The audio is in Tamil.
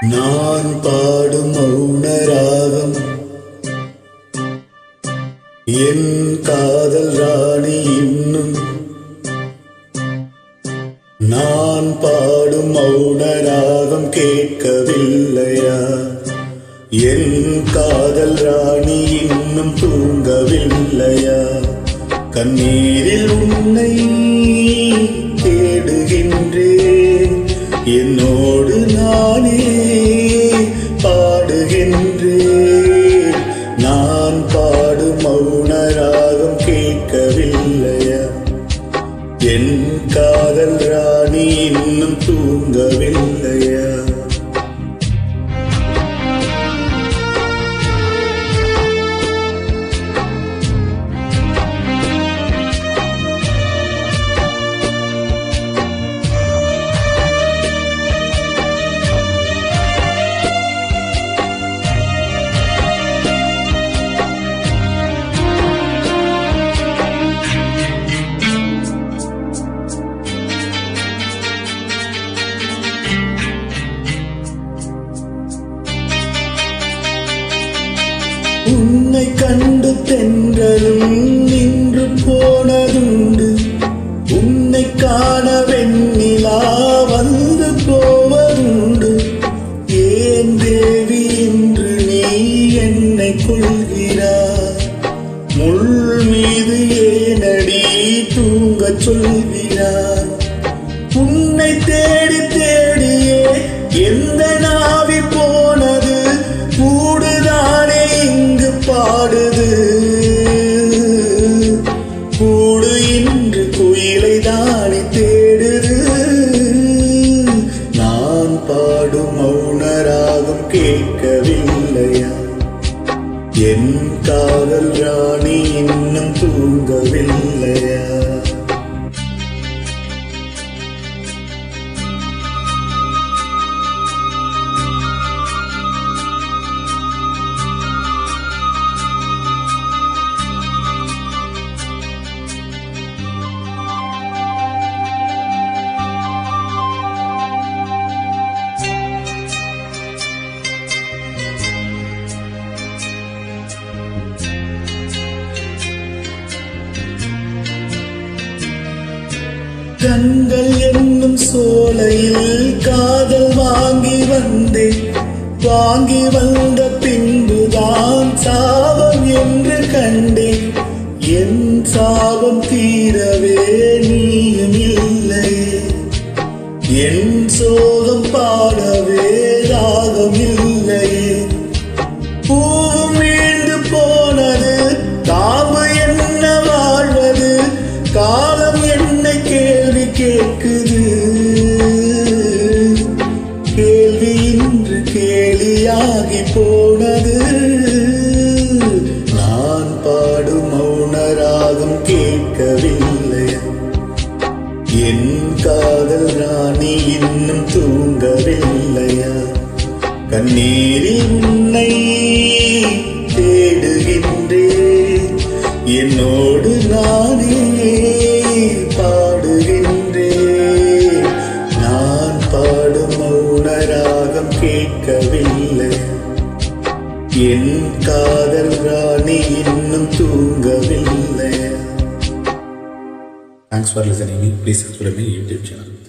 நான் பாடும் மௌனராகம். என் காதல் ராணி இன்னும். நான் பாடும் மௌனராகம் கேட்கவில்லையா? என் காதல் ராணி இன்னும் தூங்கவில்லையா? கண்ணீர் பகல் ராணி இன்னும் தூங்கவில்லை. தென்றலும் நின்று போனதுண்டு. உன்னை காண வெண்ணிலா வந்து போவதுண்டு. ஏன் தேவி இன்று நீ என்னை கொள்கிறார் முள் மீது ஏனடி தூங்கச் சொல்கிறார் உன்னை தேடி தேடியே எந்த நாவி தேடுது. நான் பாடும் மௌனராகம் கேட்கவில்லையா? என் காதல் ராணி இன்னும் தூங்கவில்லையா? கண்கள் என்னும் சோலையில் காதல் வாங்கி வந்தேன். வாங்கி வந்த பின்புதான் சாபம் என்று கண்டேன். என் சாபம் தீரவே நீயும் இல்லை. என் சோகம் பாட காதல் ராணி இன்னும் தூங்கவில்லையா? கண்ணீரில் உன்னை தேடுகின்றேன் என்னோடு நானே பாடுகின்றேன் நான் பாடும் மௌனராகம் கேட்கவில்லை. என் காதல் ராணி இன்னும் தூங்கவில்லை. Thanks for listening. Please subscribe my YouTube channel.